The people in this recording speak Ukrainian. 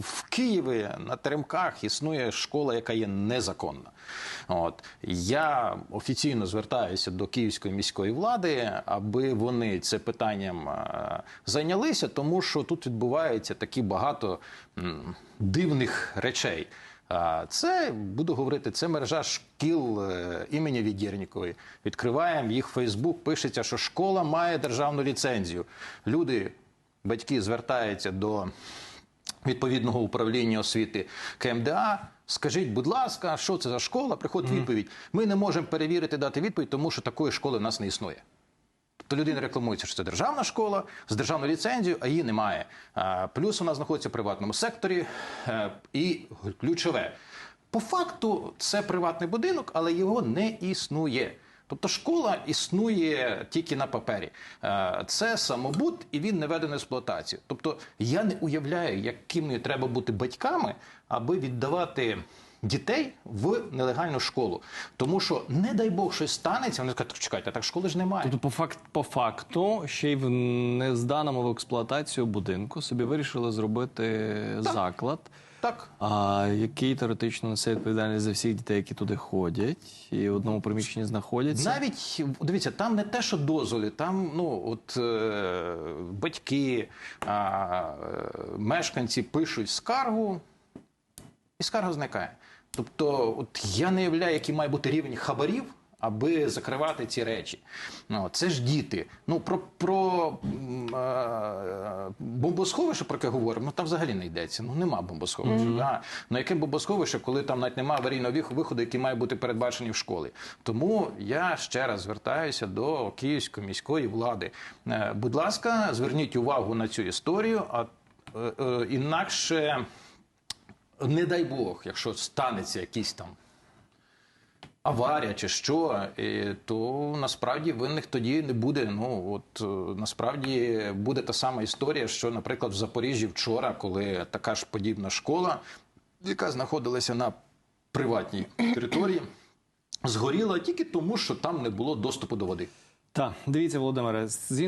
В Києві на Теремках існує школа, яка є незаконна. От я офіційно звертаюся до київської міської влади, аби вони це питанням е, зайнялися, тому що тут відбувається такі багато дивних речей. Це буду говорити, це мережа шкіл е, імені Відєрнікової. Відкриваємо їх Фейсбук. Пишеться, що школа має державну ліцензію. Люди, батьки звертаються до відповідного управління освіти КМДА. Скажіть, будь ласка, що це за школа? Приходить відповідь. Ми не можемо перевірити, дати відповідь, тому що такої школи в нас не існує. Тобто людина рекламується, що це державна школа з державною ліцензією, а її немає. Плюс вона знаходиться в приватному секторі. е, І ключове, по факту це приватний будинок, але його не існує. Тобто школа існує тільки на папері. Е, Це самобут, і він не введений в експлуатацію. Тобто я не уявляю, якими треба бути батьками, аби віддавати дітей в нелегальну школу. Тому що, не дай Бог, щось станеться, вони скажуть, чекайте, а так школи ж немає. Тобто, по, факт, по факту, ще й в незданому в експлуатацію будинку собі вирішили зробити заклад, Так. а, який теоретично несе відповідальність за всіх дітей, які туди ходять, і в одному приміщенні знаходяться. Навіть дивіться, там не те, що дозволи, там ну от е, батьки, е, мешканці пишуть скаргу, і скарга зникає. Тобто, от я не уявляю, який має бути рівень хабарів. Аби закривати ці речі, ну це ж діти. Ну про про е, бомбосховище, про яке говоримо, ну там взагалі не йдеться. Ну нема бомбосховища. Да? Ну яке бомбосховище, коли там навіть немає аварійного виходу, який має бути передбачений в школі. Тому я ще раз звертаюся до київської міської влади. Е, будь ласка, зверніть увагу на цю історію, а е, е, інакше не дай Бог, якщо станеться якийсь там аварія чи що, то насправді винних тоді не буде. Ну от е, насправді буде та сама історія, що, наприклад, в Запоріжжі вчора, коли така ж подібна школа, яка знаходилася на приватній території, згоріла тільки тому, що там не було доступу до води. Так, дивіться, Володимире, з